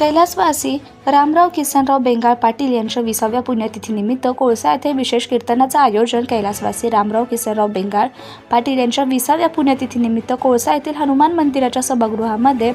कैलासवासी रामराव किसनराव बेंगाळ पाटील यांच्या विसाव्या पुण्यतिथीनिमित्त कोळसा येथे विशेष कीर्तनाचं आयोजन कैलासवासी रामराव किसनराव बेंगाळ पाटील यांच्या विसाव्या पुण्यतिथीनिमित्त कोळसा येथील हनुमान मंदिराच्या सभागृहामध्ये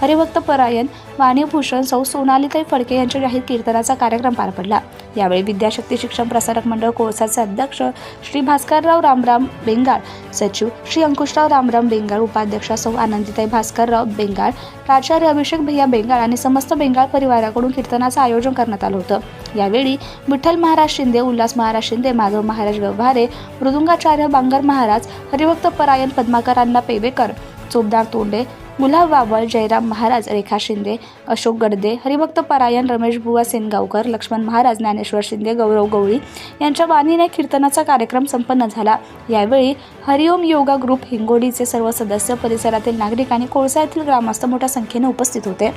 हरिभक्त परायण वाणीभूषण सौ सोनालीताई फडके यांच्या जाहीर कीर्तनाचा कार्यक्रम पार पडला. यावेळी विद्याशक्ती शिक्षण प्रसारक मंडळ कोळसाचे अध्यक्ष श्री भास्करराव रामराम बेंगाळ सचिव श्री अंकुशराव रामराम बेंगाळ उपाध्यक्ष सौ आनंदीताई भास्करराव बेंगाळ प्राचार्य अभिषेक भैया बेंगाळ आणि समस्त बेंगाळ परिवाराकडून कीर्तनाचं आयोजन करण्यात आलं होतं. यावेळी विठ्ठल महाराज शिंदे उल्हास महाराज शिंदे माधव महाराज व्यवहारे मृदुंगाचार्य बांगर महाराज हरिभक्त परायण पद्माकर अण्णा पेवेकर चोपदार तोंडे गुलाब बाबळ जयराम महाराज रेखा शिंदे अशोक गडदे हरिभक्त परायण रमेश बुवा सेनगावकर लक्ष्मण महाराज ज्ञानेश्वर शिंदे गौरव गवळी यांच्या वाणीने कीर्तनाचा कार्यक्रम संपन्न झाला. यावेळी हरिओम योगा ग्रुप हिंगोलीचे सर्व सदस्य परिसरातील नागरिक आणि कोळसा येथील ग्रामस्थ मोठ्या संख्येने उपस्थित होते.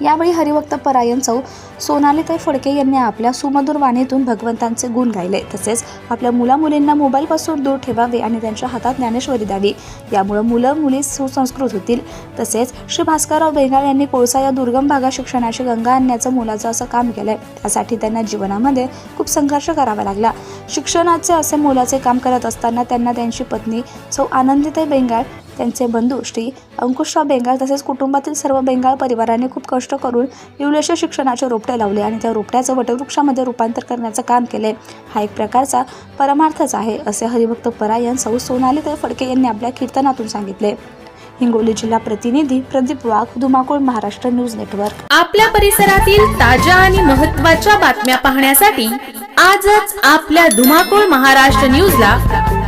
यावेळी हरिभक्त परायण चौ सोनालीताई फडके यांनी आपल्या सुमधुर वाणीतून भगवंतांचे गुण गायले. तसेच आपल्या मुलामुलींना मोबाईलपासून दूर ठेवावे आणि त्यांच्या हातात ज्ञानेश्वरी द्यावी. यामुळे मुलं मुली सुसंस्कृत होतील. तसेच श्री भास्करराव बेंगाळ यांनी कोळसा या दुर्गम भागात शिक्षणाची गंगा आणण्याचं मोलाचं असं काम केलंय. त्यासाठी त्यांना जीवनामध्ये खूप संघर्ष करावा लागला. शिक्षणाचे असे मोलाचे काम करत असताना त्यांना त्यांची पत्नी सौ आनंदीताई बेंगाळ त्यांचे बंधू श्री अंकुशराव बेंगाळ तसेच कुटुंबातील सर्व बेंगाळ परिवाराने खूप कष्ट करून इवलेशा शिक्षणाचे रोपटे लावले आणि त्या रोपट्याचं वटवृक्षामध्ये रूपांतर करण्याचं काम केले. हा एक प्रकारचा परमार्थच आहे असे हरिभक्त परायण सौ सोनाली तर फडके यांनी आपल्या कीर्तनातून सांगितले. हिंगोली जिल्हा प्रतिनिधी प्रदीप वाघ धुमाकूळ महाराष्ट्र न्यूज नेटवर्क. आपल्या परिसरातील ताज्या आणि महत्त्वाच्या बातम्या पाहण्यासाठी आजच आपल्या धुमाकूळ महाराष्ट्र न्यूजला